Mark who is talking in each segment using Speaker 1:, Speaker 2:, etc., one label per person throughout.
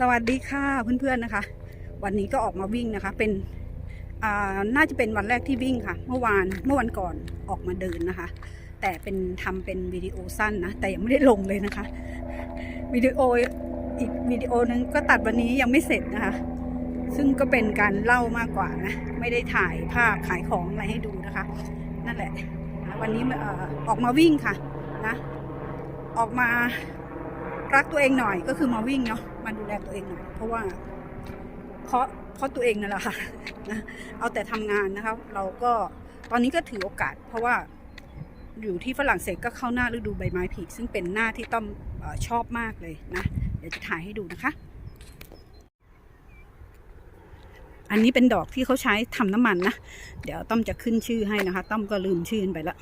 Speaker 1: สวัสดีค่ะเพื่อนๆนะคะ วันนี้ก็ออกมาวิ่งนะคะ เป็นอ่าน่าจะเป็นวันแรกที่วิ่งค่ะ เมื่อวานเมื่อวันก่อนออกมาเดินนะคะ แต่เป็นทำเป็นวิดีโอสั้นนะแต่ยังไม่ได้ลงเลยนะคะวิดีโออีกวิดีโอนึงก็ตัดวันนี้ยังไม่เสร็จนะคะ ซึ่งก็เป็นการเล่ามากกว่านะไม่ได้ถ่ายภาพขายของอะไรให้ดูนะคะ นั่นแหละ วันนี้อออกมาวิ่งค่ะนะออกมารักตัวเองหน่อยก็คือมาวิ่งเนาะ มาดูแลตัวเองหน่อยเพราะว่าเพราะเพราะตัวเองนั่นแหละค่ะนะเอาแต่ทำงานนะคะเราก็ตอนนี้ก็ถือโอกาส เพราะว่าอยู่ที่ฝรั่งเศสก็เข้าหน้าฤดูใบไม้ผลิซึ่งเป็นหน้าที่ต้อมเอชอบมากเลยนะ เดี๋ยวจะถ่ายให้ดูนะคะ อันนี้เป็นดอกที่เขาใช้ทำน้ำมันนะ เดี๋ยวต้อมจะขึ้นชื่อให้นะคะ ต้อมก็ลืมชื่อไปละ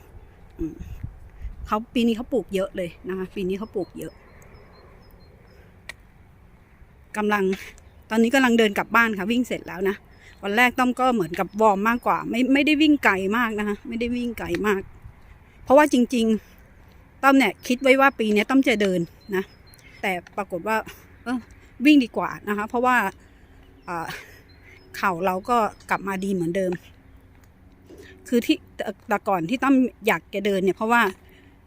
Speaker 1: เขาปีนี้เขาปลูกเยอะเลยนะคะ ปีนี้เขาปลูกเยอะ กำลังตอนนี้กำลังเดินกลับบ้านค่ะ วิ่งเสร็จแล้วนะวันแรกต้อมก็เหมือนกับวอร์มมากกว่า ไม่ไม่ได้วิ่งไกลมากนะคะไม่ได้วิ่งไกลมาก เพราะว่าจริง ๆต้อมเนี่ยคิดไว้ว่าปีนี้ต้อมจะเดินนะ แต่ปรากฏว่า เออวิ่งดีกว่านะคะ เพราะว่าอ่าเข่าเราก็กลับมาดีเหมือนเดิม คือที่แต่ก่อนที่ต้อมอยากจะเดินเนี่ยเพราะว่า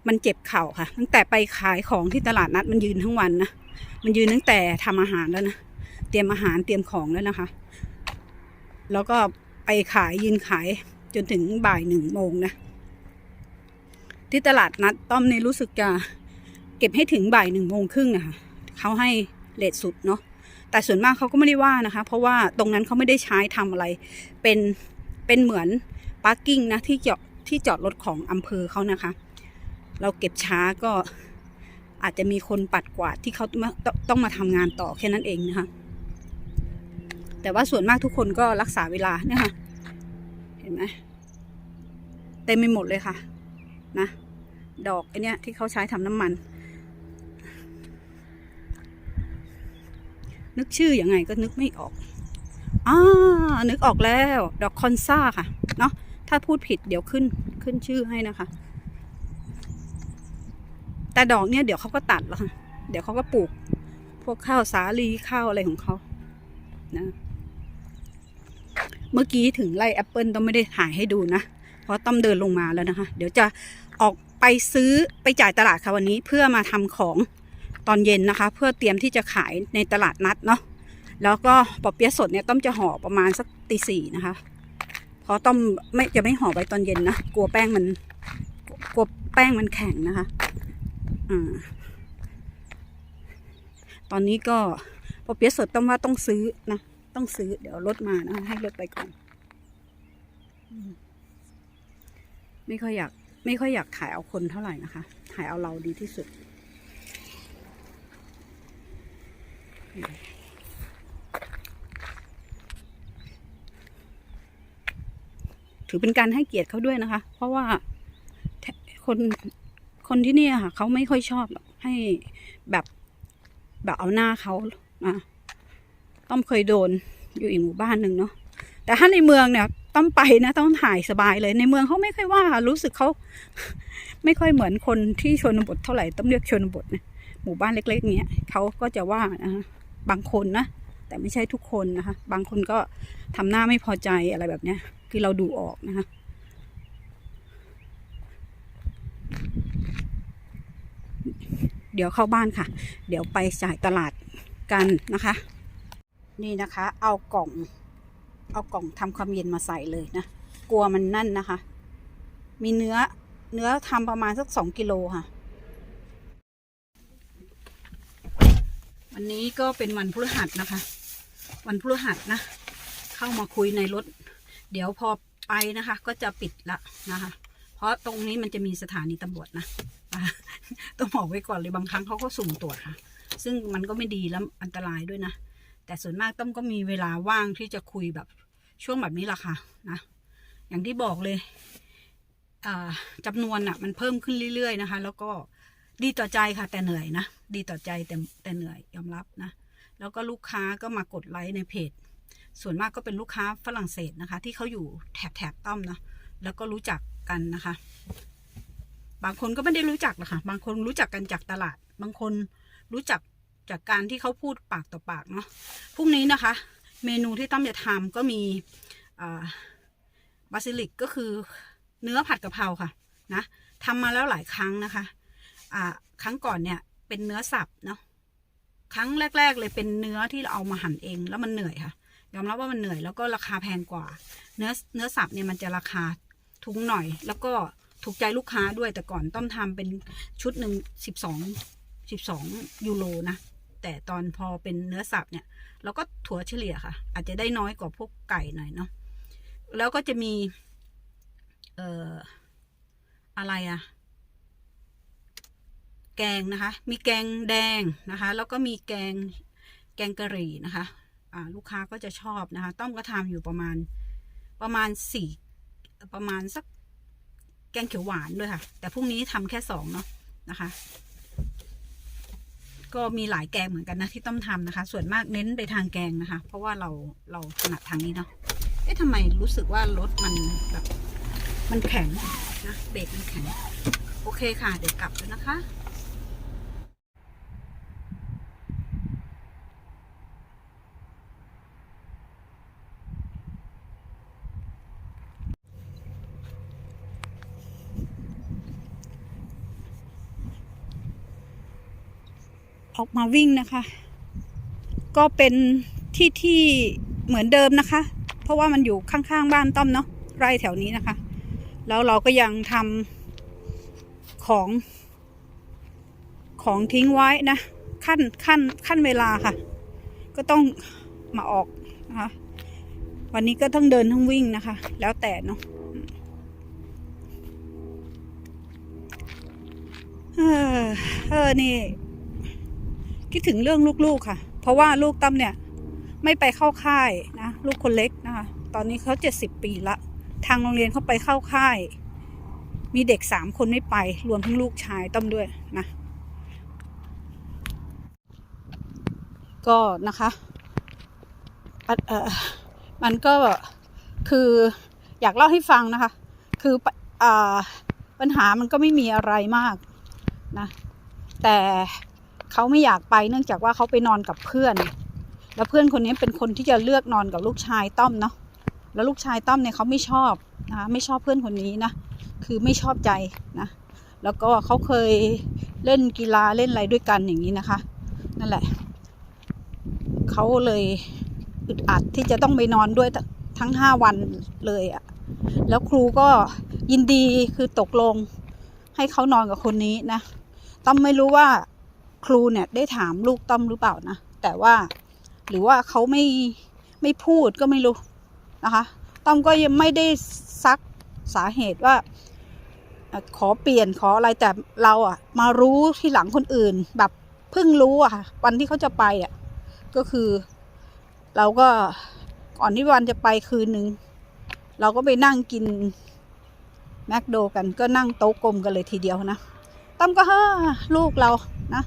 Speaker 1: มันเจ็บเข่าค่ะ ตั้งแต่ไปขายของที่ตลาดนัดมันยืนทั้งวันนะ มันยืนตั้งแต่ทำอาหารแล้วนะ เตรียมอาหารเตรียมของแล้วนะคะ แล้วก็ไปขายยืนขายจนถึงบ่ายหนึ่งโมงนะ ที่ตลาดนัดต้อมในรู้สึกจะเก็บให้ถึงบ่ายหนึ่งโมงครึ่งนะคะเขาให้เลทสุดเนาะแต่ส่วนมากเขาก็ไม่ได้ว่านะคะ เพราะว่าตรงนั้นเขาไม่ได้ใช้ทำอะไร เป็นเป็นเหมือนพาร์กิ้งนะที่จอดที่จอดรถของอำเภอเขานะคะ เราเก็บช้าก็ อาจจะมีคนปัดกวาดที่เขาต้องมาทำงานต่อแค่นั้นเองนะคะ แต่ว่าส่วนมากทุกคนก็รักษาเวลาเนี่ยค่ะ เห็นไหมเต็มไปหมดเลยค่ะ นะ ดอกไอเนี้ยที่เขาใช้ทำน้ำมัน นึกชื่ออยังไงก็นึกไม่ออกอ่านึกออกแล้ว ดอกคอนซ่าค่ะ เนาะถ้าพูดผิดเดี๋ยวขึ้นขึ้นชื่อให้นะคะ แต่ดอกเนี้ยเดี๋ยวเขาก็ตัดแล้วค่ะ เดี๋ยวเขาก็ปลูก พวกข้าวสาลีข้าวอะไรของเขานะ เมื่อกี้ถึงไร่แอปเปิลต้องไม่ได้ถ่ายให้ดูนะ เพราะต้อมเดินลงมาแล้วนะคะ เดี๋ยวจะออกไปซื้อไปจ่ายตลาดค่ะวันนี้เพื่อมาทำของตอนเย็นนะคะ เพื่อเตรียมที่จะขายในตลาดนัดเนาะแล้วก็ปอเปี๊ยะสดเนี่ยต้อมจะห่อประมาณสักตีสี่นะคะ เพราะต้อมไม่จะไม่ห่อไว้ตอนเย็นนะกลัวแป้งมันกลัวแป้งมันแข็งนะคะ ตอนนี้ก็ปอเปียสดต้องว่าต้องซื้อนะ ต้องซื้อ เดี๋ยวรถมานะ ให้รถไปก่อนอมไม่ค่อยอยาก ไม่ค่อยอยากถ่ายเอาคนเท่าไหร่นะคะถ่ายเอาเราดีที่สุด ถือเป็นการให้เกียรติเขาด้วยนะคะ เพราะว่าคน คนที่นี่ค่ะเขาไม่ค่อยชอบให้แบบแบบเอาหน้าเขานะต้อมเคยโดนอยู่อีกหมู่บ้านหนึ่งเนาะแต่ถ้าในเมืองเนี่ยต้อมไปนะต้องถ่ายสบายเลยในเมืองเขาไม่ค่อยว่าค่ะรู้สึกเขาไม่ค่อยเหมือนคนที่ชนบทเท่าไหร่ต้องเรียกชนบทนะหมู่บ้านเล็ก ๆ เนี้ยเขาก็จะว่านะคะบางคนนะแต่ไม่ใช่ทุกคนนะคะ บางคนก็ทำหน้าไม่พอใจอะไรแบบเนี้ย คือเราดูออกนะคะ เดี๋ยวเข้าบ้านค่ะ เดี๋ยวไปจ่ายตลาดกันนะคะ นี่นะคะ เอากล่อง เอากล่องทำความเย็นมาใส่เลยนะ กลัวมันนั่นนะคะ มีเนื้อเนื้อทำประมาณสักสองกิโลค่ะ วันนี้ก็เป็นวันพฤหัสนะคะ วันพฤหัสนะ เข้ามาคุยในรถ เดี๋ยวพอไปนะคะ ก็จะปิดละนะคะ เพราะตรงนี้มันจะมีสถานีตำรวจนะนะคะ ต้องบอกไว้ก่อนเลยบางครั้งเขาก็สุ่มตรวจค่ะ ซึ่งมันก็ไม่ดีแล้วอันตรายด้วยนะ แต่ส่วนมากต้อมก็มีเวลาว่างที่จะคุยแบบช่วงแบบนี้แหละค่ะนะ อย่างที่บอกเลยอ่าจำนวนอะมันเพิ่มขึ้นเรื่อยๆนะคะ แล้วก็ดีต่อใจค่ะ แต่เหนื่อยนะ ดีต่อใจแต่แต่เหนื่อยยอมรับนะ แล้วก็ลูกค้าก็มากดไลค์ในเพจ ส่วนมากก็เป็นลูกค้าฝรั่งเศสนะคะ ที่เขาอยู่แถบแถบต้อมนะแล้วก็รู้จักกันนะคะ บางคนก็ไม่ได้รู้จักหรอกค่ะ บางคนรู้จักกันจากตลาด บางคนรู้จักจากการที่เขาพูดปากต่อปากเนาะพรุ่งนี้นะคะ เมนูที่ต้อมจะทำก็มีบาซิลิกก็คือเนื้อผัดกะเพราค่ะนะทำมาแล้วหลายครั้งนะคะครั้งก่อนเนี่ยเป็นเนื้อสับเนาะครั้งแรก ๆ เลยเป็นเนื้อที่เราเอามาหั่นเอง แล้วมันเหนื่อยค่ะยอมรับว่ามันเหนื่อยแล้วก็ราคาแพงกว่า เนื้อเนื้อสับเนี่ยมันจะราคาทุงหน่อย แล้วก็ ถูกใจลูกค้าด้วยแต่ก่อนต้อมทำเป็นชุดหนึ่งสิบสองสิบสองยูโรนะ แต่ตอนพอเป็นเนื้อสับเนี่ย เราก็ถั่วเฉลี่ยค่ะ อาจจะได้น้อยกว่าพวกไก่หน่อยเนาะแล้วก็จะมี เอ่อ อะไรอะแกงนะคะ มีแกงแดงนะคะ แล้วก็มีแกงแกงกะหรี่นะคะอ่าลูกค้าก็จะชอบนะคะ ต้อมก็ทำอยู่ประมาณประมาณสี่ประมาณสัก แกงเขียวหวานด้วยค่ะ แต่พรุ่งนี้ทำแค่สองเนาะนะคะ ก็มีหลายแกงเหมือนกันนะที่ต้องทำนะคะ ส่วนมากเน้นไปทางแกงนะคะ เพราะว่าเราเราถนัดทางนี้เนาะเอ๊ะทำไมรู้สึกว่ารถมันแบบมันแข็งนะเบรกมันแข็ง โอเคค่ะ เดี๋ยวกลับแล้วนะคะ ออกมาวิ่งนะคะ ก็เป็นที่ที่เหมือนเดิมนะคะ เพราะว่ามันอยู่ข้างๆบ้านต้อมเนาะไร่แถวนี้นะคะ แล้วเราก็ยังทำของ ของทิ้งไว้นะ ขั้นขั้นขั้นเวลาค่ะ ก็ต้องมาออกนะคะวันนี้ก็ต้งเดินทั้งวิ่งนะคะ แล้วแต่เนาะเออเออนี่ คิดถึงเรื่องลูกๆค่ะ เพราะว่าลูกตั้มเนี่ย ไม่ไปเข้าค่ายนะลูกคนเล็กนะคะ ตอนนี้เขาเจ็ดสิบปีละ ทางโรงเรียนเขาไปเข้าค่าย มีเด็กสามคนไม่ไป รวมทั้งลูกชายตั้มด้วยนะ ก็นะคะมันก็คืออยากเล่าให้ฟังนะคะ คืออปัญหามันก็ไม่มีอะไรมากนะ แต่ เขาไม่อยากไปเนื่องจากว่าเขาไปนอนกับเพื่อน แล้วเพื่อนคนนี้เป็นคนที่จะเลือกนอนกับลูกชายต้อมเนาะแล้วลูกชายต้อมเนี่ยเขาไม่ชอบนะคะไม่ชอบเพื่อนคนนี้นะคือไม่ชอบใจนะแล้วก็เขาเคยเล่นกีฬาเล่นอะไรด้วยกันอย่างนี้นะคะ นั่นแหละเขาเลยอึดอัดที่จะต้องไปนอนด้วยทั้งห้าวันเลยอะแล้วครูก็ยินดีคือตกลงให้เขานอนกับคนนี้นะ ต้อมไม่รู้ว่า ครูเนี่ยได้ถามลูกต้อมหรือเปล่านะ แต่ว่าหรือว่าเขาไม่ไม่พูดก็ไม่รู้นะคะต้อมก็ยังไม่ได้ซักสาเหตุว่า ขอเปลี่ยนขออะไรแต่เราอะมารู้ที่หลังคนอื่น แบบเพิ่งรู้อะค่ะวันที่เขาจะไปอะก็คือ เราก็ก่อนที่วันจะไปคืนนึงเราก็ไปนั่งกินแมคโดกันก็นั่งโต๊ะกลมกันเลยทีเดียวนะตั้มก็เฮ่าลูกเรานะ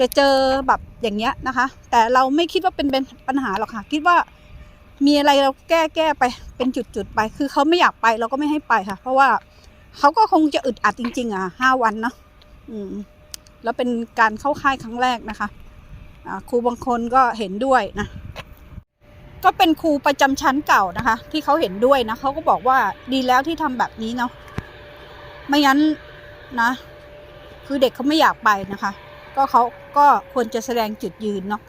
Speaker 1: จะเจอแบบอย่างเงี้ยนะคะ แต่เราไม่คิดว่าเป็นเป็นปัญหาหรอกค่ะ คิดว่ามีอะไรเราแก้แก้ไปเป็นจุดๆไป คือเขาไม่อยากไปเราก็ไม่ให้ไปค่ะ เพราะว่าเขาก็คงจะอึดอัดจริง ๆ อะห้าวันเนาะอืม แล้วเป็นการเข้าค่ายครั้งแรกนะคะอ่าครูบางคนก็เห็นด้วยนะ ก็เป็นครูประจำชั้นเก่านะคะ ที่เขาเห็นด้วยนะเขาก็บอกว่าดีแล้วที่ทำแบบนี้เนาะไม่งั้นนะ คือเด็กเขาไม่อยากไปนะคะ ก็เขาก็ควรจะแสดงจุดยืนเนาะ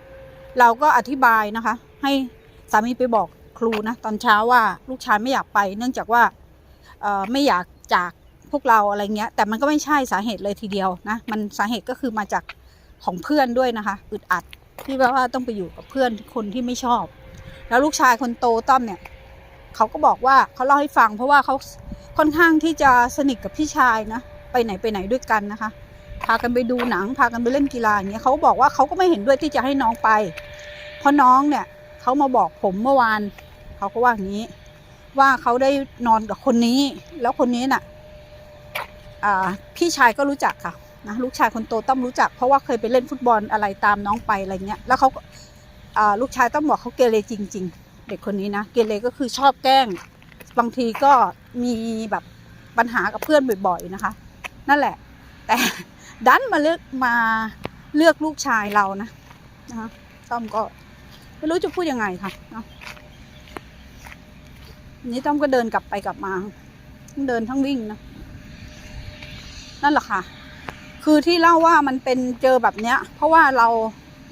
Speaker 1: เราก็อธิบายนะคะ ให้สามีไปบอกครูนะตอนเช้าว่าลูกชายไม่อยากไป เนื่องจากว่าไม่อยากจากพวกเราอะไรเงี้ย แต่มันก็ไม่ใช่สาเหตุเลยทีเดียวนะมันสาเหตุก็คือมาจากของเพื่อนด้วยนะคะอึดอัดที่ว่าต้องไปอยู่กับเพื่อนคนที่ไม่ชอบ แล้วลูกชายคนโตต้อมเนี่ยเขาก็บอกว่าเขาเล่าให้ฟัง เพราะว่าเขาค่อนข้างที่จะสนิทกับพี่ชายนะไปไหนไปไหนด้วยกันนะคะ พากันไปดูหนัง พากันไปเล่นกีฬาอย่างเงี้ยเขาบอกว่าเขาก็ไม่เห็นด้วยที่จะให้น้องไป เพราะน้องเนี่ยเขามาบอกผมเมื่อวานเขาก็ว่าอย่างนี้ ว่าเขาได้นอนกับคนนี้ แล้วคนนี้น่ะอ่าพี่ชายก็รู้จักค่ะนะลูกชายคนโตต้องรู้จัก เพราะว่าเคยไปเล่นฟุตบอลอะไรตามน้องไปอะไรเงี้ยแล้วเขาอ่าลูกชายต้องบอกเขาเกเรจริง ๆ เด็กคนนี้นะเกเรก็คือชอบแกล้ง บางทีก็มีแบบปัญหากับเพื่อนบ่อย ๆนะคะ นั่นแหละ แต่ ดันมาเลือกมาเลือกลูกชายเรานะนะคะต้อมก็ไม่รู้จะพูดยังไงค่ะเนาะนี้ต้อมก็เดินกลับไปกลับมาทั้งเดินทั้งวิ่งนะนั่นแหละค่ะ คือที่เล่าว่ามันเป็นเจอแบบเนี้ย เพราะว่าเรา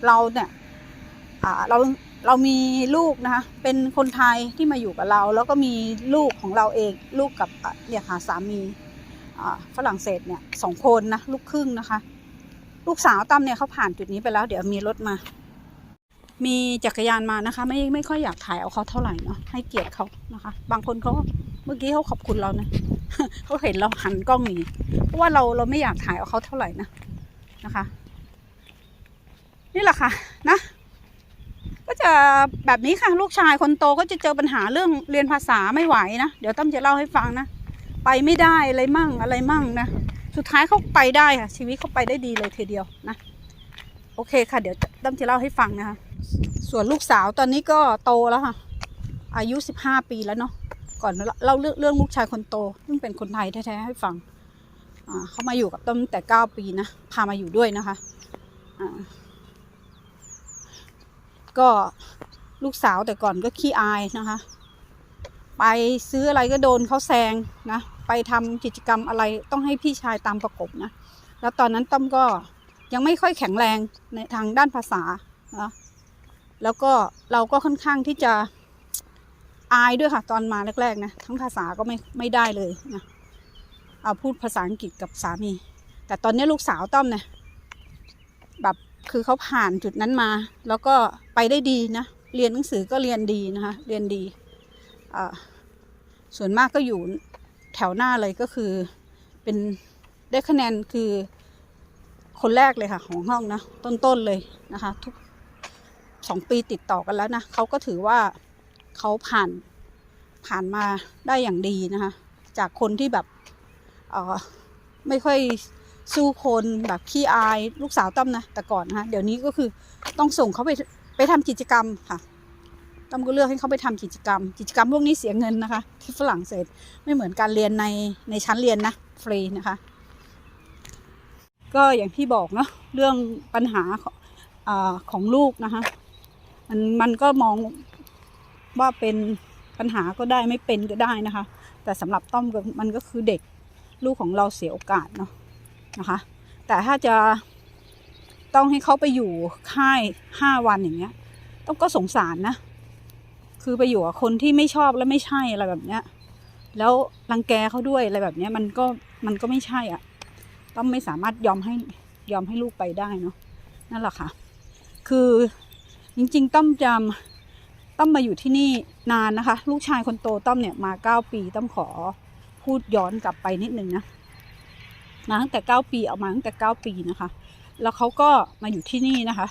Speaker 1: เราเนี่ย อ่าเราเรามีลูกนะคะ เป็นคนไทยที่มาอยู่กับเรา แล้วก็มีลูกของเราเอง ลูกกับเนี่ยค่ะสามี ฝรั่งเศสเนี่ยสองคนนะลูกครึ่งนะคะ ลูกสาวตั้มเนี่ยเขาผ่านจุดนี้ไปแล้ว เดี๋ยวมีรถมา มีจักรยานมานะคะ ไม่ไม่ค่อยอยากถ่ายเอาเขาเท่าไหร่เนาะให้เกียรติเขานะคะ บางคนเขาเมื่อกี้เขาขอบคุณเรานะเขาเห็นเราหันกล้องหนีเพราะว่าเราเราไม่อยากถ่ายเอาเขาเท่าไหร่นะนะคะ นี่แหละค่ะนะก็จะแบบนี้ค่ะ ลูกชายคนโตก็จะเจอปัญหาเรื่องเรียนภาษาไม่ไหวนะ เดี๋ยวตั้มจะเล่าให้ฟังนะ ไปไม่ได้อะไรมั่งอะไรมั่งนะสุดท้ายเขาไปได้ค่ะ ชีวิตเขาไปได้ดีเลยทีเดียวนะโอเคค่ะ เดี๋ยวตั้มจะเล่าให้ฟังนะคะส่วนลูกสาวตอนนี้ก็โตแล้วค่ะ อายุสิบห้าปีแล้วเนาะก่อนเล่าเรื่องเรื่องลูกชายคนโตซึ่งเป็นคนไทยแท้ๆให้ฟังเขามาอยู่กับตั้มแต่เก้าปีนะพามาอยู่ด้วยนะคะก็ลูกสาวแต่ก่อนก็ขี้อายนะคะ ไปซื้ออะไรก็โดนเขาแซงนะ ไปทำกิจกรรมอะไรต้องให้พี่ชายตามประกบนะ แล้วตอนนั้นต้อมก็ยังไม่ค่อยแข็งแรงในทางด้านภาษานะแล้วก็เราก็ค่อนข้างที่จะอายด้วยค่ะตอนมาแรกๆนะทั้งภาษาก็ไม่ไม่ได้เลยนะเอาพูดภาษาอังกฤษกับสามี แต่ตอนนี้ลูกสาวต้อมเนี่ยแบบคือเขาผ่านจุดนั้นมา แล้วก็ไปได้ดีนะเรียนหนังสือก็เรียนดีนะคะเรียนดีส่วนมากก็อยู่ แถวหน้าเลยก็คือ เป็นได้คะแนนคือคนแรกเลยค่ะ ของห้องนะ ต้นๆเลยนะคะ ทุกสองปีติดต่อกันแล้วนะเขาก็ถือว่าเขาผ่านผ่านมาได้อย่างดีนะคะ จากคนที่แบบเออไม่ค่อยสู้คนแบบขี้อายลูกสาวต้อมนะแต่ก่อนนะคะเดี๋ยวนี้ก็คือต้องส่งเขาไปไปทำกิจกรรมค่ะ ต้อมก็เลือกให้เขาไปทำกิจกรรม กิจกรรมพวกนี้เสียเงินนะคะ ที่ฝรั่งเศสไม่เหมือนการเรียนในในชั้นเรียนนะฟรีนะคะ ก็อย่างที่บอกเนาะเรื่องปัญหาของอของลูกนะคะมันมันก็มองว่าเป็นปัญหาก็ได้ไม่เป็นก็ได้นะคะ แต่สำหรับต้อมมันก็คือเด็กลูกของเราเสียโอกาสเนาะนะคะ แต่ถ้าจะต้องให้เขาไปอยู่ค่ายห้าวันอย่างเงี้ย ต้องก็สงสารนะ คือไปอยู่กับคนที่ไม่ชอบและไม่ใช่อะไรแบบเนี้ย แล้วรังแกเขาด้วยอะไรแบบเนี้ยมันก็มันก็ไม่ใช่อะ ต้องไม่สามารถยอมให้ยอมให้ลูกไปได้เนาะนั่นแหละค่ะ คือจริง ๆ ต้อมจำต้อมมาอยู่ที่นี่นานนะคะ ลูกชายคนโตต้อมเนี่ยมาเก้าปีต้อมขอพูดย้อนกลับไปนิดนึงนะมาตั้งแต่เก้าปีเอามาตั้งแต่เก้าปีนะคะ แล้วเขาก็มาอยู่ที่นี่นะคะ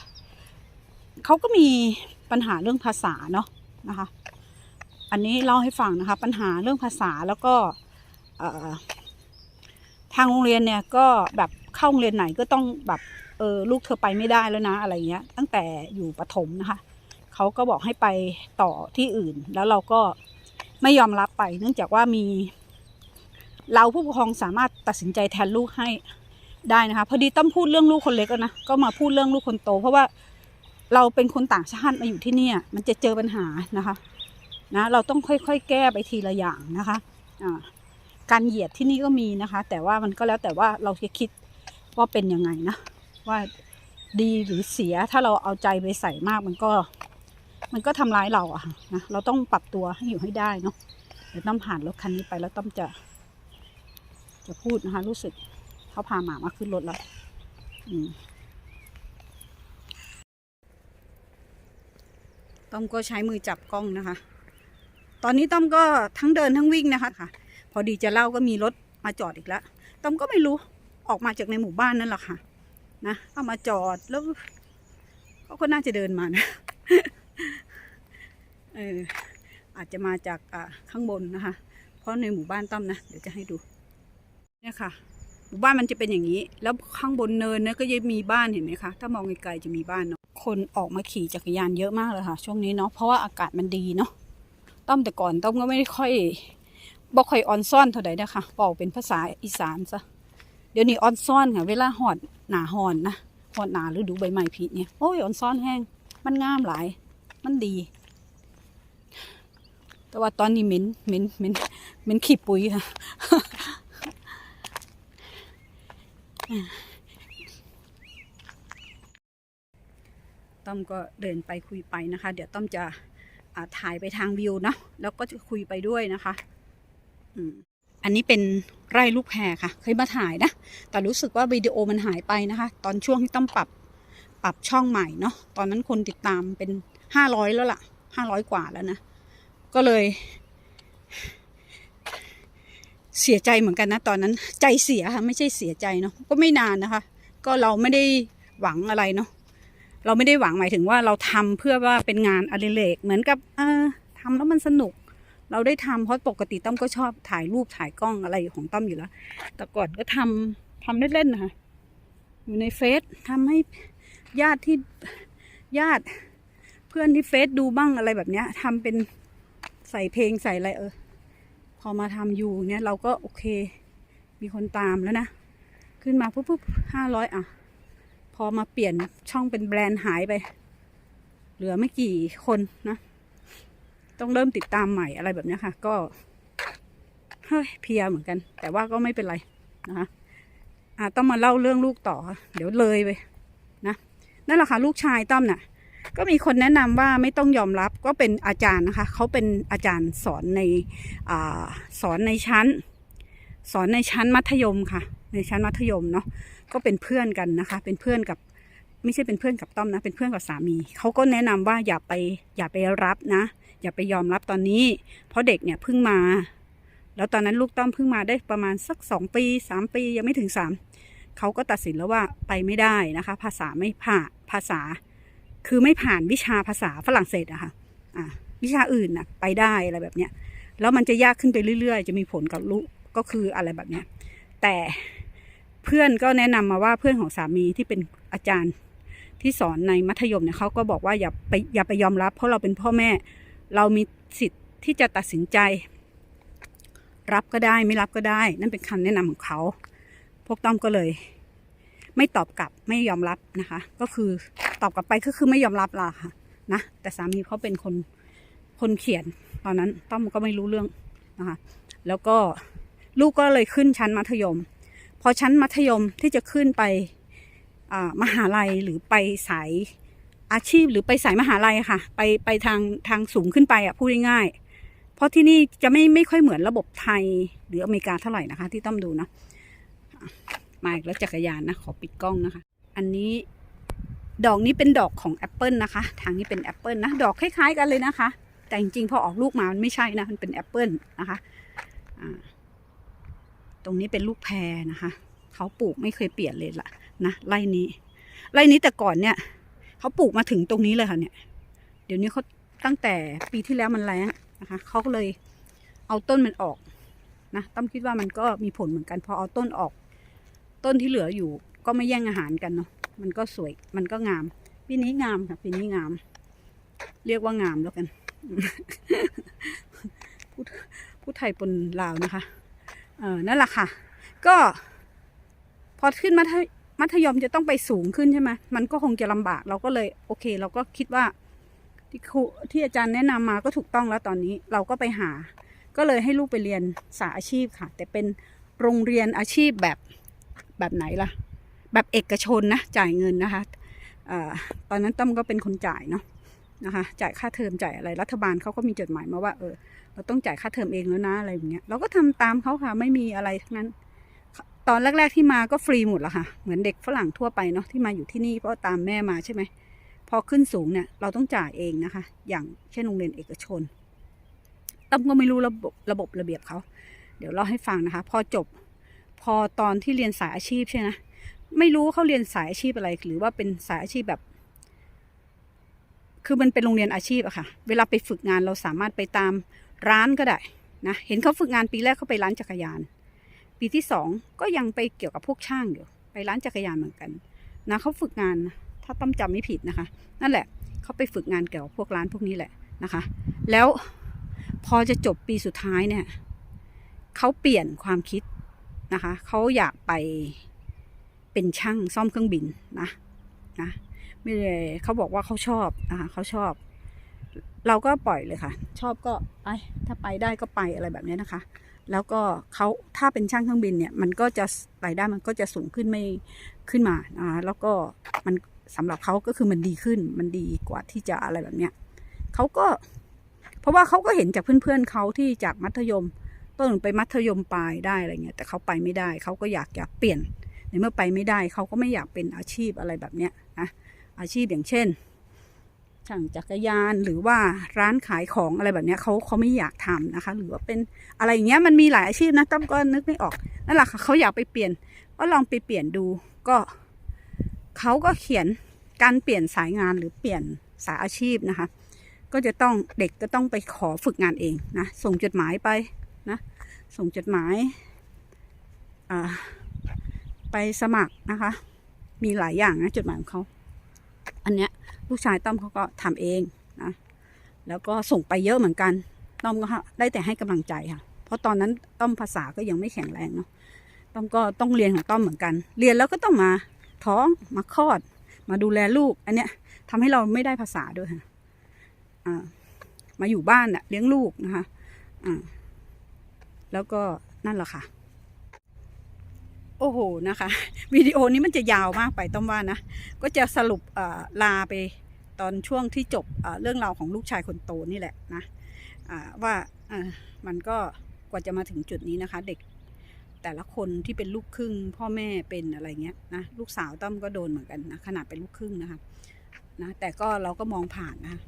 Speaker 1: เขาก็มีปัญหาเรื่องภาษาเนาะ นะคะ อันนี้เล่าให้ฟังนะคะ ปัญหาเรื่องภาษาแล้วก็ทางโรงเรียนเนี่ยก็แบบเข้าโรงเรียนไหนก็ต้องแบบเออลูกเธอไปไม่ได้แล้วนะอะไรเงี้ย ตั้งแต่อยู่ประถมนะคะเขาก็บอกให้ไปต่อที่อื่น แล้วเราก็ไม่ยอมรับไป เนื่องจากว่ามี เราผู้ปกครองสามารถตัดสินใจแทนลูกให้ได้นะคะ พอดีต้องพูดเรื่องลูกคนเล็กนะก็มาพูดเรื่องลูกคนโต เพราะว่า เราเป็นคนต่างชาติมาอยู่ที่เนี่ยมันจะเจอปัญหานะคะนะเราต้องค่อยๆ แก้ไปทีละอย่างนะคะการเหยียดที่นี่ก็มีนะคะ แต่ว่ามันก็แล้วแต่ว่าเราจะคิดว่าเป็นยังไงนะว่าดีหรือเสียถ้าเราเอาใจไปใส่มากมันก็ มันก็ทำร้ายเราอะค่ะนะเราต้องปรับตัวให้อยู่ให้ได้เนาะเดี๋ยวต้องผ่านรถคันนี้ไปแล้วต้องจะ จะพูดนะคะ รู้สึกเขาพาหมามาขึ้นรถแล้ว อืม ต้อมก็ใช้มือจับกล้องนะคะ ตอนนี้ต้อมก็ทั้งเดินทั้งวิ่งนะคะค่ะ พอดีจะเล่าก็มีรถมาจอดอีกแล้วต้อมก็ไม่รู้ออกมาจากในหมู่บ้านนั่นแหละค่ะ นะเอามาจอดแล้วเขาก็น่าจะเดินมานะเอออาจจะมาจากอ่าข้างบนนะคะ เพราะในหมู่บ้านต้อมนะ เดี๋ยวจะให้ดูเนี่ยค่ะ หมู่บ้านมันจะเป็นอย่างนี้ แล้วข้างบนเนินเนี่ยก็ยังมีบ้านเห็นไหมคะ ถ้ามองไกลๆจะมีบ้านเนาะ คนออกมาขี่จักรยานเยอะมากเลยค่ะ ช่วงนี้เนาะ เพราะว่าอากาศมันดีเนาะ ต้อมแต่ก่อนต้อมก็ไม่ได้ค่อยบอกค่อยออนซ่อนเท่าใดนะคะบอกเป็นภาษาอีสานซะ เดี๋ยวนี้ออนซ่อนค่ะ เวลาหอดหนาหอนนะพอดหนาหรือดูใบไม้ผลิเนี่ย โอ้ยออนซ้อนแห้ง มันงามหลาย มันดี แต่ว่าตอนนี้เหม็นเหม็นเหม็นเหม็นขี้ปุ๋ยค่ะ ต้อมก็เดินไปคุยไปนะคะ เดี๋ยวต้อมจะถ่ายไปทางวิวเนาะแล้วก็จะคุยไปด้วยนะคะอันนี้เป็นไร่ลูกแพรค่ะ เคยมาถ่ายนะ แต่รู้สึกว่าวิดีโอมันหายไปนะคะ ตอนช่วงที่ต้อมปรับปรับช่องใหม่เนาะตอนนั้นคนติดตามเป็นห้าร้อยแล้วล่ะห้าร้อยกว่าแล้วนะ ก็เลย เสียใจเหมือนกันนะตอนนั้น ใจเสียค่ะไม่ใช่เสียใจเนาะก็ไม่นานนะคะ ก็เราไม่ได้หวังอะไรเนาะเราไม่ได้หวังหมายถึงว่าเราทำเพื่อว่าเป็นงานอดิเรกเหมือนกับเออทำแล้วมันสนุก เราได้ทำเพราะปกติต้อมก็ชอบถ่ายรูปถ่ายกล้องอะไรของต้อมอยู่แล้ว แต่ก่อนก็ทำทำเล่นๆนะคะอยู่ในเฟซทำให้ญาติที่ญาติเพื่อนที่เฟซดูบ้างอะไรแบบเนี้ยทำเป็นใส่เพลงใส่อะไรเออ พอมาทำอยู่เนี่ยเราก็โอเค มีคนตามแล้วนะ ขึ้นมาปุ๊บปุ๊บห้าร้อยอะ พอมาเปลี่ยนช่องเป็นแบรนด์หายไป เหลือไม่กี่คนนะ ต้องเริ่มติดตามใหม่อะไรแบบนี้ค่ะ ก็เฮ้ยเพียเหมือนกัน แต่ว่าก็ไม่เป็นไรนะคะอ่าต้องมาเล่าเรื่องลูกต่อ เดี๋ยวเลยไปนะนั่นแหละค่ะลูกชายต้อมน่ะ ก็มีคนแนะนำว่าไม่ต้องยอมรับก็เป็นอาจารย์นะคะเขาเป็นอาจารย์สอนในอสอนในชั้น สอนในชั้นมัธยมค่ะ ในชั้นมัธยมเนาะก็เป็นเพื่อนกันนะคะ เป็นเพื่อนกับไม่ใช่เป็นเพื่อนกับต้อมนะเป็นเพื่อนกับสามีเขาก็แนะนำว่าอย่าไปอย่าไปรับนะ อย่าไปยอมรับตอนนี้ เพราะเด็กเนี่ยเพิ่งมา แล้วตอนนั้นลูกต้อมเพิ่งมาได้ประมาณสักสองปีสามปียังไม่ถึงสามเขาก็ตัดสินแล้วว่าไปไม่ได้นะคะ ภาษาไม่ผ่าภาษา คือไม่ผ่านวิชาภาษาฝรั่งเศสอะค่ะอ่าวิชาอื่นน่ะไปได้อะไรแบบเนี้ยแล้วมันจะยากขึ้นไปเรื่อย ๆ จะมีผลกับลูกก็คืออะไรแบบเนี้ยแต่เพื่อนก็แนะนำมาว่าเพื่อนของสามีที่เป็นอาจารย์ที่สอนในมัธยมเนี่ยเขาก็บอกว่าอย่าไปอย่าไปยอมรับ เพราะเราเป็นพ่อแม่ เรามีสิทธิ์ที่จะตัดสินใจ รับก็ได้ไม่รับก็ได้ นั่นเป็นคำแนะนำของเขาพวกต้อมก็เลย ไม่ตอบกลับไม่ยอมรับนะคะ ก็คือ ตอบกลับไปก็คือไม่ยอมรับล่ะค่ะนะแต่สามีเขาเป็นคนคนเขียนตอนนั้นต้อมก็ไม่รู้เรื่องนะคะแล้วก็ลูกก็เลยขึ้นชั้นมัธยม พอชั้นมัธยมที่จะขึ้นไปอ่ามหาลัยหรือไปสายอาชีพหรือไปสายมหาลัยค่ะ ไปไปทางทางสูงขึ้นไปอะพูดง่ายๆเพราะที่นี่จะไม่ไม่ค่อยเหมือนระบบไทยหรืออเมริกาเท่าไหร่นะคะ ที่ต้อมดูนะอะมาอีกแล้วจักรยานนะขอปิดกล้องนะคะ อันนี้ ดอกนี้เป็นดอกของแอปเปิลนะคะ ทางนี้เป็นแอปเปิลนะ ดอกคล้ายๆกันเลยนะคะ แต่จริงๆพอออกลูกมามันไม่ใช่นะ มันเป็นแอปเปิลนะคะตรงนี้เป็นลูกแพรนะคะ เขาปลูกไม่เคยเปลี่ยนเลยล่ะนะไร่นี้ ไร่นี้แต่ก่อนเนี่ยเขาปลูกมาถึงตรงนี้เลยค่ะเนี่ย เดี๋ยวนี้เขาตั้งแต่ปีที่แล้วมันแรงนะคะเขาก็เลยเอาต้นมันออกนะต้อมคิดว่ามันก็มีผลเหมือนกัน พอเอาต้นออก ต้นที่เหลืออยู่ก็ไม่แย่งอาหารกันเนาะ มันก็สวย มันก็งาม ปีนี้งามค่ะ ปีนี้งาม เรียกว่างามแล้วกัน พูดพูดไทยปนลาวนะคะ เออนั่นแหละค่ะ ก็ พอขึ้นมัธมัธยมจะต้องไปสูงขึ้นใช่ไหมมันก็คงจะลำบาก เราก็เลย โอเค เราก็คิดว่า ที่ครูที่อาจารย์แนะนำมาก็ถูกต้องแล้วตอนนี้ เราก็ไปหา ก็เลยให้ลูกไปเรียนสาอาชีพค่ะ แต่เป็นโรงเรียนอาชีพแบบแบบไหนล่ะ แบบเอกชนนะจ่ายเงินนะคะอตอนนั้นต้อมก็เป็นคนจ่ายเนาะนะคะจ่ายค่าเทอมจ่ายอะไรรัฐบาลเขาก็มีจดหมายมาว่าเออเราต้องจ่ายค่าเทอมเองแล้วนะอะไรอย่างเงี้ยเราก็ทำตามเขาค่ะไม่มีอะไรทั้งนั้น ตอนแรก ๆที่มาก็ฟรีหมดละค่ะ เหมือนเด็กฝรั่งทั่วไปเนาะที่มาอยู่ที่นี่เพราะตามแม่มาใช่ไหมพอขึ้นสูงเนี่ยเราต้องจ่ายเองนะคะ อย่างเช่นโรงเรียนเอกชนต้อมก็ไม่รู้ระบบระบบระเบียบเขาเดี๋ยวเล่าให้ฟังนะคะ พอจบ พอตอนที่เรียนสายอาชีพใช่ไหม ไม่รู้เขาเรียนสายอาชีพอะไร หรือว่าเป็นสายอาชีพแบบ คือมันเป็นโรงเรียนอาชีพอะค่ะ เวลาไปฝึกงานเราสามารถไปตามร้านก็ได้นะเห็นเขาฝึกงานปีแรกเขาไปร้านจักรยาน ปีที่สองก็ยังไปเกี่ยวกับพวกช่างอยู่ ไปร้านจักรยานเหมือนกันนะเขาฝึกงานถ้าต้อมจำไม่ผิดนะคะ นั่นแหละเขาไปฝึกงานเกี่ยวกับพวกร้านพวกนี้แหละนะคะ แล้วพอจะจบปีสุดท้ายเนี่ยเขาเปลี่ยนความคิดนะคะเขาอยากไป เป็นช่างซ่อมเครื่องบินนะนะไม่ได้เขาบอกว่าเขาชอบนะคะเขาชอบ เราก็ปล่อยเลยค่ะ ชอบก็ไปถ้าไปได้ก็ไปอะไรแบบนี้นะคะ แล้วก็เขาถ้าเป็นช่างเครื่องบินเนี่ยมันก็จะรายได้มันก็จะสูงขึ้นไม่ขึ้นมานะคะแล้วก็มันสำหรับเขาก็คือมันดีขึ้นมันดีกว่าที่จะอะไรแบบเนี้ยเขาก็ เพราะว่าเขาก็เห็นจากเพื่อนๆเขาที่จากมัธยม ต้นไปมัธยมปลายได้อะไรเงี้ยแต่เขาไปไม่ได้เขาก็อยากอยากเปลี่ยน ในเมื่อไปไม่ได้เขาก็ไม่อยากเป็นอาชีพอะไรแบบเนี้ยนะอาชีพอย่างเช่นช่างจักรยานหรือว่าร้านขายของอะไรแบบเนี้ยเขาเขาไม่อยากทำนะคะ หรือว่าเป็นอะไรอย่างเงี้ยมันมีหลายอาชีพนะต้อมก็นึกไม่ออกนั่นแหละค่ะเขาอยากไปเปลี่ยนก็ลองไปเปลี่ยนดูก็เขาก็เขียนการเปลี่ยนสายงานหรือเปลี่ยนสายอาชีพนะคะ ก็จะต้องเด็กก็ต้องไปขอฝึกงานเองนะส่งจดหมายไปนะส่งจดหมายอ่า ไปสมัครนะคะ มีหลายอย่างนะจดหมายของเขา อันเนี้ยลูกชายต้อมเขาก็ทำเองนะ แล้วก็ส่งไปเยอะเหมือนกัน ต้อมก็ได้แต่ให้กำลังใจค่ะ เพราะตอนนั้นต้อมภาษาก็ยังไม่แข็งแรงเนาะ ต้อมก็ต้องเรียนของต้อมเหมือนกัน เรียนแล้วก็ต้องมาท้องมาคลอด มาดูแลลูก อันเนี้ยทำให้เราไม่ได้ภาษาด้วยค่ะอ่ามาอยู่บ้านอะเลี้ยงลูกนะคะอ่าแล้วก็นั่นแหละค่ะ โอ้โหนะคะวิดีโอนี้มันจะยาวมากไปต้อมว่านะ ก็จะสรุปลาไปตอนช่วงที่จบเรื่องราวของลูกชายคนโตนี่แหละนะว่ามันก็กว่าจะมาถึงจุดนี้นะคะ เด็กแต่ละคนที่เป็นลูกครึ่ง พ่อแม่เป็นอะไรเงี้ยนะลูกสาวต้อมก็โดนเหมือนกันนะขนาดเป็นลูกครึ่งนะคะนะแต่ก็เราก็มองผ่านนะคะ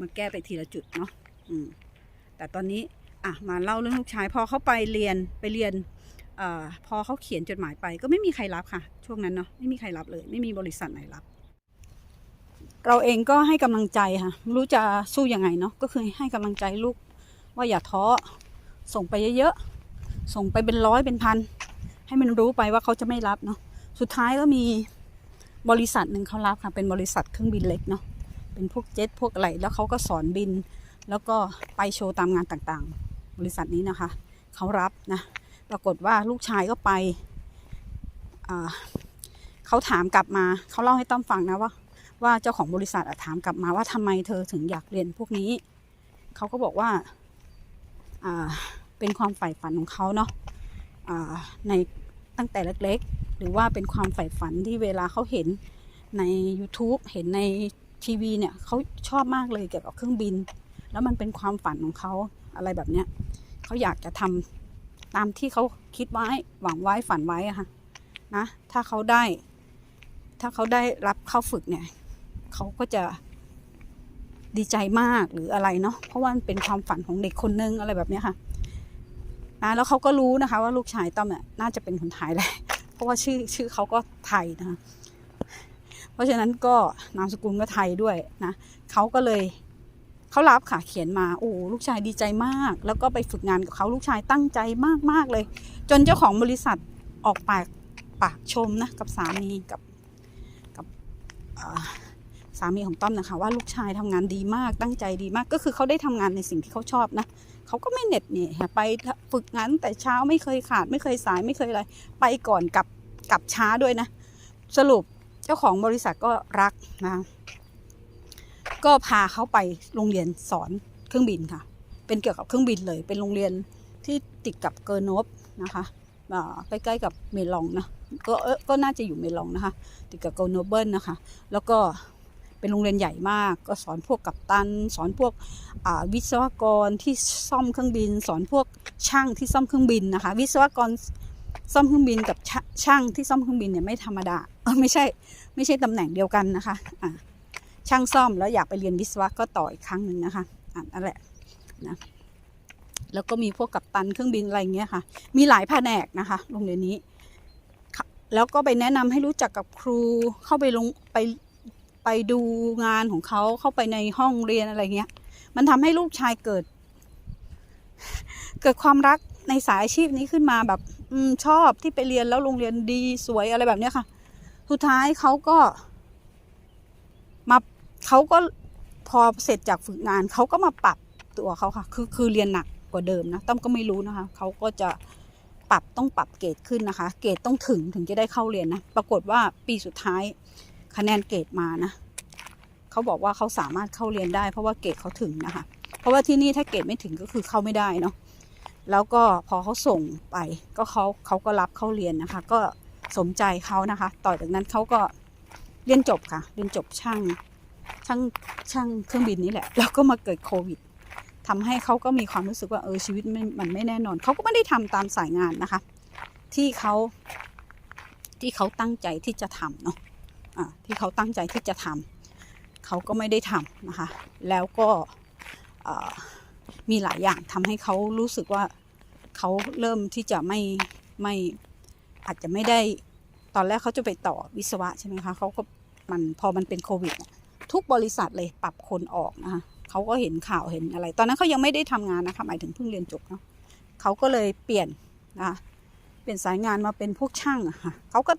Speaker 1: มาแก้ไปทีละจุดเนาะอืมแต่ตอนนี้อะมาเล่าเรื่องลูกชายพอเขาไปเรียนไปเรียน อพอเขาเขียนจดหมายไปก็ไม่มีใครรับค่ะ ช่วงนั้นเนาะไม่มีใครรับเลย ไม่มีบริษัทไหนรับ เราเองก็ให้กำลังใจค่ะไม่รู้จะสู้ยังไงเนาะก็คือให้กำลังใจลูกว่าอย่าท้อส่งไปเยอะๆส่งไปเป็นร้อยเป็นพันให้มันรู้ไปว่าเขาจะไม่รับเนาะสุดท้ายก็มีบริษัทหนึ่งเขารับค่ะ เป็นบริษัทเครื่องบินเล็กเนาะเป็นพวกเจ็ตพวกอะไรแล้วเขาก็สอนบิน แล้วก็ไปโชว์ตามงานต่างๆ บริษัทนี้นะคะเขารับนะ รากฏว่าลูกชายก็ไปเขาถามกลับมาเขาเล่าให้ต้อมฟังนะว่า ว่าเจ้าของบริษัทถามกลับมาว่าทำไมเธอถึงอยากเรียนพวกนี้เขาก็บอกว่าเป็นความใฝ่ฝันของเขาเนาะในตั้งแต่เล็กๆ หรือว่าเป็นความใฝ่ฝันที่เวลาเขาเห็นใน YouTube เห็นในทีวีเนี่ยเขาชอบมากเลยเกี่ยวกับเครื่องบิน แล้วมันเป็นความฝันของเขาอะไรแบบเนี้ยเขาอยากจะทำ ตามที่เขาคิดไว้หวังไว้ฝันไว้อะค่ะนะถ้าเขาได้ ถ้าเขาได้รับเข้าฝึกเนี่ยเขาก็จะดีใจมากหรืออะไรเนาะเพราะว่ามันเป็นความฝันของเด็กคนนึงอะไรแบบนี้ค่ะนะแล้วเขาก็รู้นะคะ ว่าลูกชายต้อมเนี่ยน่าจะเป็นคนไทยแหละเพราะว่าชื่อชื่อเขาก็ไทยนะคะเพราะฉะนั้นก็นามสกุลก็ไทยด้วยนะเขาก็เลย เขารับค่ะเขียนมาโอ้ลูกชายดีใจมาก แล้วก็ไปฝึกงานกับเขาลูกชายตั้งใจมากๆเลย จนเจ้าของบริษัทออกปากปากชมนะกับสามีกับกับสามีของต้อมนะคะ ว่าลูกชายทำงานดีมากตั้งใจดีมากก็คือเขาได้ทำงานในสิ่งที่เขาชอบนะเขาก็ไม่เหน็ดเนี่ยไปฝึกงานแต่เช้าไม่เคยขาดไม่เคยสายไม่เคยอะไร ไปก่อนกลับกลับช้าด้วยนะ สรุปเจ้าของบริษัทก็รักนะ ก็พาเขาไปโรงเรียนสอนเครื่องบินค่ะ เป็นเกี่ยวกับเครื่องบินเลย เป็นโรงเรียนที่ติดกับเกอร์โนบนะคะใกล้ๆกับเมลองนะก็เออก็น่าจะอยู่เมลองนะคะ ติดกับเกอร์โนเบิลนะคะ แล้วก็เป็นโรงเรียนใหญ่มาก ก็สอนพวกกัปตัน สอนพวกวิศวกรที่ซ่อมเครื่องบิน สอนพวกช่างที่ซ่อมเครื่องบินนะคะ วิศวกรซ่อมเครื่องบินกับชช่างที่ซ่อมเครื่องบินเนี่ยไม่ธรรมดาเออไม่ใช่ไม่ใช่ตำแหน่งเดียวกันนะคะอ่า ช่างซ่อมแล้วอยากไปเรียนวิศวะก็ต่ออีกครั้งหนึ่งนะคะอะนั่นแหละนะแล้วก็มีพวกกัปตันเครื่องบินอะไรเงี้ยค่ะ มีหลายแผนกนะคะโรงเรียนนี้ แล้วก็ไปแนะนำให้รู้จักกับครูเข้าไปลงไปไปดูงานของเขาเข้าไปในห้องเรียนอะไรเงี้ย มันทำให้ลูกชายเกิด เกิดความรักในสายอาชีพนี้ขึ้นมาแบบอชอบที่ไปเรียนแล้วโรงเรียนดีสวยอะไรแบบเนี้ยค่ะ สุดท้ายเขาก็มา เขาก็พอเสร็จจากฝึกงานเขาก็มาปรับตัวเขาค่ะ คือคือเรียนหนักกว่าเดิมนะต้อมก็ไม่รู้นะคะเขาก็จะปรับต้องปรับเกรดขึ้นนะคะ เกรดต้องถึงถึงจะได้เข้าเรียนนะ ปรากฏว่าปีสุดท้ายคะแนนเกรดมานะเขาบอกว่าเขาสามารถเข้าเรียนได้ เพราะว่าเกรดเขาถึงนะคะ เพราะว่าที่นี่ถ้าเกรดไม่ถึงก็คือเข้าไม่ได้เนาะแล้วก็พอเขาส่งไปก็เขาเขาก็รับเข้าเรียนนะคะ ก็สมใจเขานะคะ ต่อจากนั้นเขาก็เรียนจบค่ะ เรียนจบช่าง ช่างช่างเครื่องบินนี่แหละ แล้วก็มาเกิดโควิดทำให้เขาก็มีความรู้สึกว่าเออชีวิตมันมันไม่แน่นอน เขาก็ไม่ได้ทำตามสายงานนะคะ ที่เขาที่เขาตั้งใจที่จะทำเนาะอ่าที่เขาตั้งใจที่จะทำเขาก็ไม่ได้ทำนะคะ แล้วก็มีหลายอย่างทำให้เขารู้สึกว่าเขาเริ่มที่จะไม่ไม่อาจจะไม่ได้ตอนแรกเขาจะไปต่อวิศวะใช่ไหมคะเขาก็มันพอมันเป็นโควิดเนี่ย ทุกบริษัทเลยปรับคนออกนะคะเขาก็เห็นข่าวเห็นอะไร ตอนนั้นเขายังไม่ได้ทำงานนะคะหมายถึงเพิ่งเรียนจบเนาะเขาก็เลยเปลี่ยนนะคะเปลี่ยนสายงานมาเป็นพวกช่างอะค่ะเขาก็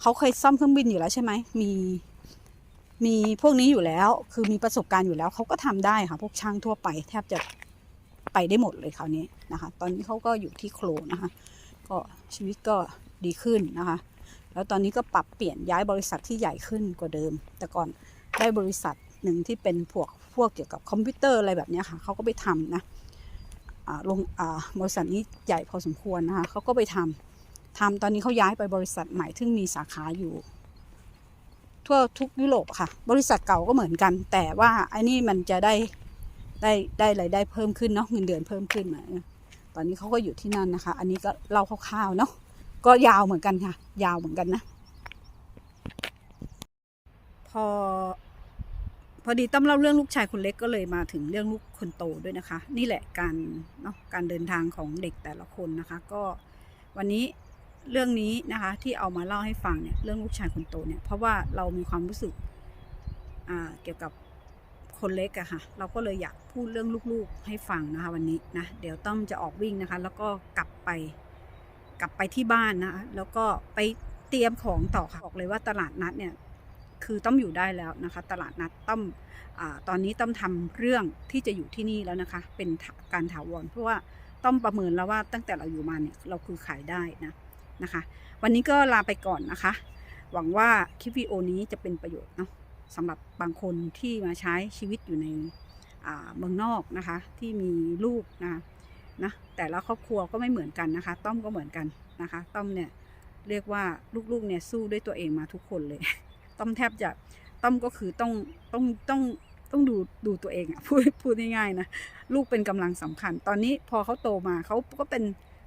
Speaker 1: เขาเคยซ่อมเครื่องบินอยู่แล้วใช่ไหมมีมีพวกนี้อยู่แล้ว คือมีประสบการณ์อยู่แล้วเขาก็ทำได้ค่ะ พวกช่างทั่วไป แทบจะไปได้หมดเลยคราวนี้นะคะ ตอนนี้เขาก็อยู่ที่โครนะคะ ก็ชีวิตก็ดีขึ้นนะคะ แล้วตอนนี้ก็ปรับเปลี่ยนย้ายบริษัทที่ใหญ่ขึ้นกว่าเดิม แต่ก่อน ได้บริษัทหนึ่งที่เป็นพวกพวกเกี่ยวกับคอมพิวเตอร์อะไรแบบนี้ค่ะเขาก็ไปทำนะลงบริษัทนี้ใหญ่พอสมควรนะคะเขาก็ไปทำทำตอนนี้เขาย้ายไปบริษัทใหม่ซึ่งมีสาขาอยู่ ทั่วทุกยุโรปค่ะ บริษัทเก่าก็เหมือนกัน แต่ว่าไอ้นี่มันจะได้ได้ได้รายได้เพิ่มขึ้นเนาะเงินเดือนเพิ่มขึ้นมาตอนนี้เขาก็อยู่ที่นั่นนะคะ อันนี้ก็เล่าคร่าวๆเนาะก็ยาวเหมือนกันค่ะ ยาวเหมือนกันนะ พอ พอดีต้อมเล่าเรื่องลูกชายคนเล็กก็เลยมาถึงเรื่องลูกคนโตด้วยนะคะ นี่แหละการเนาะการเดินทางของเด็กแต่ละคนนะคะ ก็วันนี้เรื่องนี้นะคะที่เอามาเล่าให้ฟังเนี่ยเรื่องลูกชายคนโตเนี่ยเพราะว่าเรามีความรู้สึกอ่าเกี่ยวกับคนเล็กอะค่ะเราก็เลยอยากพูดเรื่องลูกๆให้ฟังนะคะ วันนี้นะเดี๋ยวต้อมจะออกวิ่งนะคะ แล้วก็กลับไปกลับไปที่บ้านนะคะแล้วก็ไปเตรียมของต่อค่ะบอกเลยว่าตลาดนัดเนี่ย คือต้อมอยู่ได้แล้วนะคะ ตลาดนัดต้อมอตอนนี้ต้อมทำเรื่องที่จะอยู่ที่นี่แล้วนะคะ เป็นการถาวรเพราะว่าต้อมประเมินแล้วว่าตั้งแต่เราอยู่มาเนี่ยเราคือขายได้นะนะคะ วันนี้ก็ลาไปก่อนนะคะ หวังว่าคลิปวิดีโอนี้จะเป็นประโยชน์เนาะสำหรับบางคนที่มาใช้ชีวิตอยู่ในเมืองนอกนะคะ ที่มีลูกนะนะแต่ละครอบครัวก็ไม่เหมือนกันนะคะ ต้อมก็เหมือนกันนะคะ ต้อมเนี่ยเรียกว่าลูกๆเนี่ยสู้ด้วยตัวเองมาทุกคนเลย ต้อมแทบจะต้อมก็คือต้องต้องต้องต้องดูดูตัวเองอะพูดพูดง่ายๆนะลูกเป็นกำลังสำคัญ ตอนนี้พอเขาโตมาเขาก็เป็น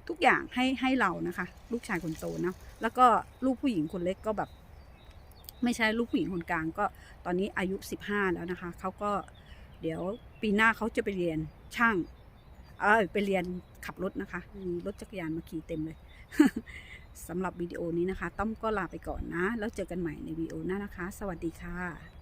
Speaker 1: ทุกอย่างให้ให้เรานะคะ ลูกชายคนโตเนาะแล้วก็ลูกผู้หญิงคนเล็กก็แบบ ไม่ใช่ลูกผู้หญิงคนกลางก็ตอนนี้อายุสิบห้าแล้วนะคะเขาก็เดี๋ยวปีหน้าเขาจะไปเรียนช่างเออไปเรียนขับรถนะคะมีรถจักรยานมาขี่เต็มเลย สำหรับวิดีโอนี้นะคะ ต้อมก็ลาไปก่อนนะ แล้วเจอกันใหม่ในวิดีโอหน้านะคะ สวัสดีค่ะ